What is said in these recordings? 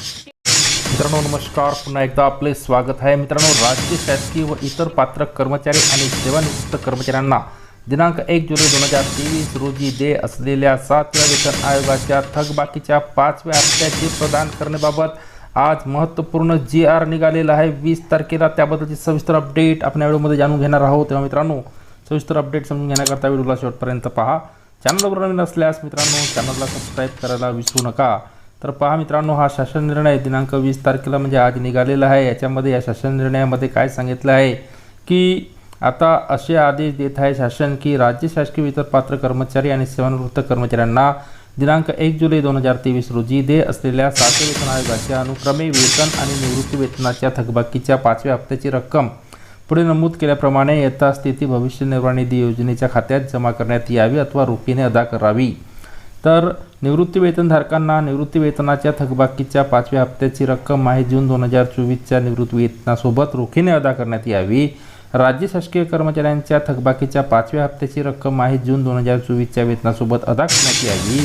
मित्रांनो नमस्कार. पुन्हा एकदा आपले स्वागत आहे. मित्रांनो राज्य शासकीय व इतर पात्र कर्मचारी आणि सेवानिवृत्त कर्मचाऱ्यांना दिनांक एक जुलै दोन हजार तेवीस रोजी दे असलेल्या सातव्या वेतन आयोगाच्या थकबाकीच्या पाचव्या हप्त्याचे प्रदान करण्याबाबत आज महत्त्वपूर्ण जी आर निघालेला आहे. वीस तारखेला त्याबद्दलची सविस्तर अपडेट आपण या व्हिडिओमध्ये जाणून घेणार आहोत. तेव्हा मित्रांनो सविस्तर अपडेट समजून घेण्याकरता व्हिडिओला शेवटपर्यंत पहा. चॅनलवर नवीन असल्यास मित्रांनो चॅनलला सबस्क्राईब करायला विसरू नका. तर पहा मित्रांनो हा शासन निर्णय दिनांक वीस तारखेला म्हणजे आज निघालेला आहे. याच्यामध्ये या शासन निर्णयामध्ये काय सांगितलं आहे की आता असे आदेश देत आहे शासन की राज्य शासकीय इतर पात्र कर्मचारी आणि सेवानिवृत्त कर्मचाऱ्यांना दिनांक एक जुलै दोन हजार तेवीस रोजी दे असलेल्या सातव्या वेतन आयोगाच्या अनुक्रमे वेतन आणि निवृत्ती वेतनाच्या थकबाकीच्या पाचव्या हप्त्याची रक्कम पुढे नमूद केल्याप्रमाणे यथास्थिती भविष्य निर्वाह निधी योजनेच्या खात्यात जमा करण्यात यावी अथवा रोखीने अदा करावी. तर निवृत्तीवेतनधारकांना निवृत्तीवेतनाच्या थकबाकीच्या पाचव्या हप्त्याची रक्कम आहे. जून दोन हजार चोवीसच्या निवृत्तीवेतनासोबत रोखीने अदा करण्यात यावी. राज्य शासकीय कर्मचाऱ्यांच्या थकबाकीच्या पाचव्या हप्त्याची रक्कम आहे. जून दोन हजार चोवीसच्या वेतनासोबत अदा करण्यात यावी.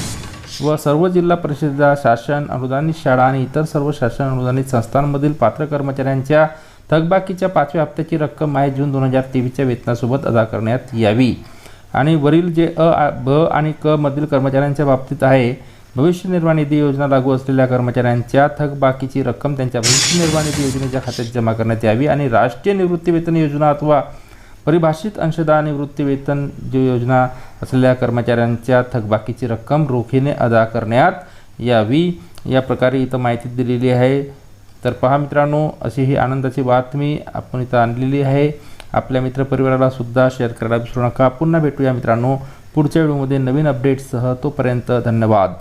व सर्व जिल्हा परिषदा शासन अनुदानित शाळा आणि इतर सर्व शासन अनुदानित संस्थांमधील पात्र कर्मचाऱ्यांच्या थकबाकीच्या पाचव्या हप्त्याची रक्कम आहे. जून दोन हजार तेवीसच्या वेतनासोबत अदा करण्यात यावी. आणि वरील जे अ भ ब आणि क मधील कर्मचाऱ्यांच्या बाबतीत आहे भविष्य निर्वाह निधी योजना लागू असलेल्या कर्मचाऱ्यांच्या थकबाकीची रक्कम त्यांच्या भविष्य निर्वाह निधी योजनेच्या खात्यात जमा करण्यात यावी आणि राष्ट्रीय निवृत्ती वेतन योजना अथवा परिभाषित अंशदान निवृत्ती वेतन जी योजना असलेल्या कर्मचाऱ्यांच्या थकबाकीची रक्कम रोखीने अदा करण्यात यावी. या प्रकारे इथं माहिती दिलेली आहे. तर पहा मित्रांनो अशी ही आनंदाची बातमी आपण इथं आणलेली आहे. आपल्या मित्रपरिवाराला सुद्धा शेअर करायला विसरू नका. पुन्हा भेटूया मित्रांनो. पुढच्या व्हिडिओमध्ये नवीन अपडेट्ससह तोपर्यंत धन्यवाद.